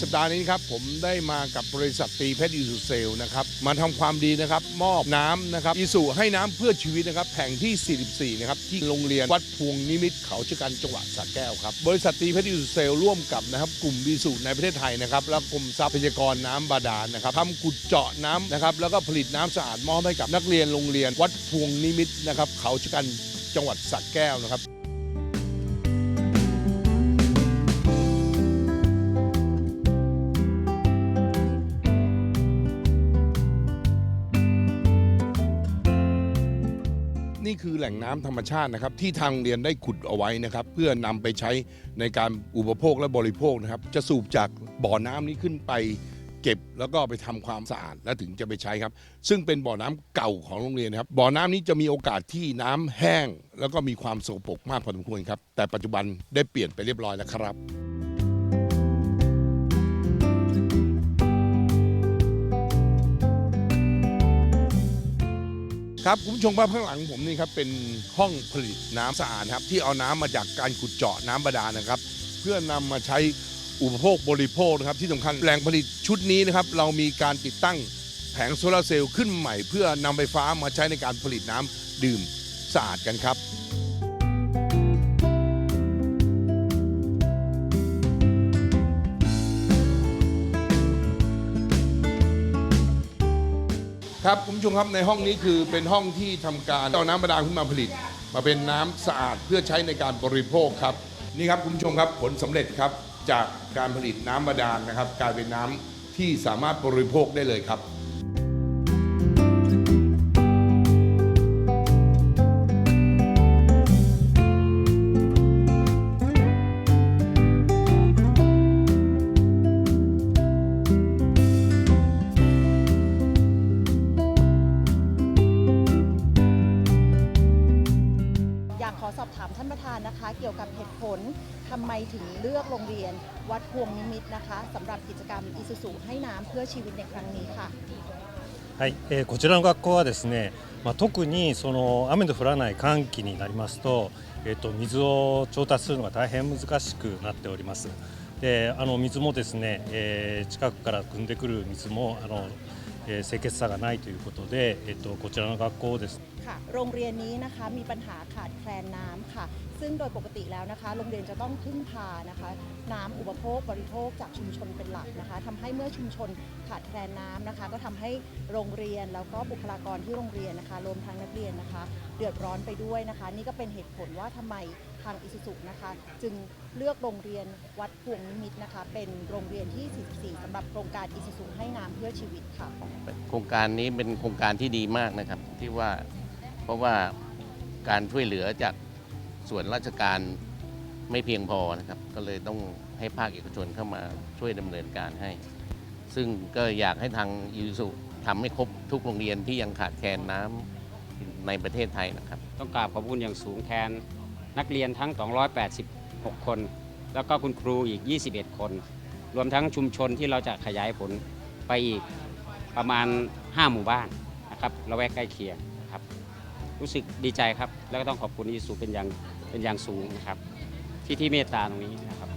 สัปดาห์นี้ครับผมได้มากับบริษัทตีเพชรอิสุเซลนะครับมาทำความดีนะครับมอบน้ำนะครับอิสุให้น้ำเพื่อชีวิตนะครับแห่งที่ 44 นะครับที่โรงเรียนวัดพวงนิมิตเขาชะกันจังหวัดสระแก้วครับบริษัทตีเพชรอิสุเซลร่วมกับนะครับกลุ่มวิสุในประเทศไทยนะครับและกรมทรัพยากรน้ำบาดาลนะครับทำขุดเจาะน้ำนะครับแล้วก็ผลิตน้ำสะอาดมอบให้กับนักเรียนโรงเรียน วัดพวงนิมิตนะครับเขาชะกันจังหวัดสระแก้วนะครับ นี่คือแหล่งน้ำธรรมชาตินะครับ ที่ทางโรงเรียนได้ขุดเอาไว้นะครับ เพื่อนำไปใช้ในการอุปโภคและบริโภคนะครับ จะสูบจากบ่อน้ำนี้ขึ้นไปเก็บแล้วก็ไปทำความสะอาดแล้วถึงจะไปใช้ครับ ซึ่งเป็นบ่อน้ำเก่าของโรงเรียนนครับ บ่อน้ำนี้จะมีโอกาสที่น้ำแห้ง แล้วก็มีความโสโครกมากพอสมควรครับ แต่ปัจจุบันได้เปลี่ยนไปเรียบร้อยแล้วครับ ครับคุณผู้ชมภาพข้างหลังผมนี่ครับเป็นห้องผลิตน้ำสะอาดครับที่เอาน้ำมาจากการขุดเจาะน้ำบาดาลนะครับ เพื่อนำมาใช้อุปโภคบริโภคนะครับที่สำคัญแหล่งผลิตชุดนี้นะครับเรามีการติดตั้งแผงโซลาร์เซลล์ขึ้นใหม่ เพื่อนำไฟฟ้ามาใช้ในการผลิตน้ำดื่มสะอาดกันครับ ครับคุณผู้ชมครับในห้องนี้คือเป็นห้องที่ทำการเอาน้ำบาดาลขึ้นมาผลิต มาเป็นน้ำสะอาดเพื่อใช้ในการบริโภคครับนี่ครับคุณผู้ชมครับผลสำเร็จครับจากการผลิตน้ำบาดาลนะครับกลายเป็นน้ำที่สามารถบริโภคได้เลยครับ อยากขอสอบถามท่านประธานนะคะ เกี่ยวกับเหตุผลทำไมถึงเลือกโรงเรียน วัดพวงนิมิตรนะคะสำหรับกิจกรรมอิสุสุให้น้ำเพื่อชีวิตในครั้งนี้ค่ะ はい、えーこちらの学校はですね、まあ、特にその雨の降らない寒気になりますと,、えー、と水を調達するのが大変難しくなっておりますであの水もですね、えー近くから汲んでくる水もあの、えー清潔さがないということで、えー、とこちらの学校をですね ค่ะ โรงเรียนนี้นะคะมีปัญหาขาดแคลนน้ำค่ะ ซึ่งโดยปกติแล้วนะคะ โรงเรียนจะต้องพึ่งพานะคะ น้ำอุปโภคบริโภคจากชุมชนเป็นหลักนะคะทำให้เมื่อชุมชนขาดแคลนน้ำนะคะ ก็ทำให้โรงเรียนแล้วก็บุคลากรที่โรงเรียนนะคะรวมทั้งนักเรียนนะคะ เดือดร้อนไปด้วยนะคะ นี่ก็เป็นเหตุผลว่าทำไมทางอิสุสุนะคะ จึงเลือกโรงเรียนวัดพวงนิมิตรนะคะ เป็นโรงเรียนที่ 44สำหรับโครงการอิสุสุให้น้ำเพื่อชีวิตค่ะ โครงการนี้เป็นโครงการที่ดีมากนะครับ ที่ว่า เพราะว่าการช่วยเหลือจากส่วนราชการไม่เพียงพอนะครับ ก็เลยต้องให้ภาคเอกชนเข้ามาช่วยดำเนินการให้ ซึ่งก็อยากให้ทางยูสุทำให้ครบทุกโรงเรียนที่ยังขาดแคลนน้ำในประเทศไทยนะครับ ต้องกราบขอบคุณอย่างสูงแทนนักเรียนทั้ง 286 คน แล้วก็คุณครูอีก 21 คน รวมทั้งชุมชนที่เราจะขยายผลไปอีกประมาณ 5 หมู่บ้านนะครับระแวกใกล้เคียง รู้สึกดีใจครับ แล้วก็ต้องขอบคุณอิสูเป็นอย่างเป็นอย่างสูงนะครับ ที่ที่เมตตาตรงนี้นะครับ